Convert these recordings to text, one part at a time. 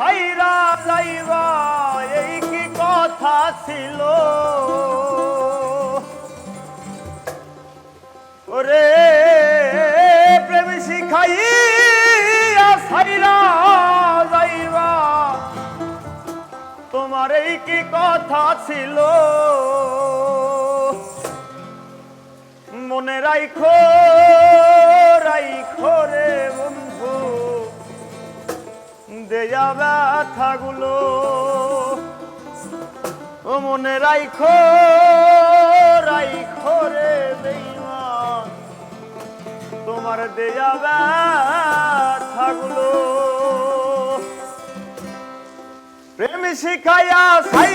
হাইরা যাইবা, এই কি কথা ছিল? ওরে প্রেমী শিখাই সাইরা যাইবা, তোমার এই কি কথা ছিল? মনে রাইখো রাইখো রে মনে দেয়া ব্যথাগুলো ও মনে রাইখো রাইখো রে বেইমান। তোমার দেয়া ব্যথাগুলো প্রেম শিখাইয়া সাই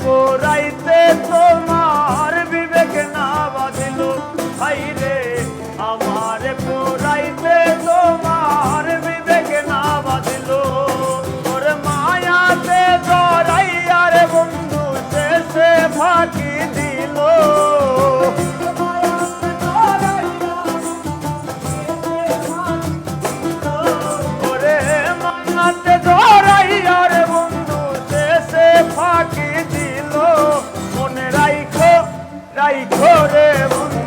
পোড়াইতে তো ওরে বন্ধু।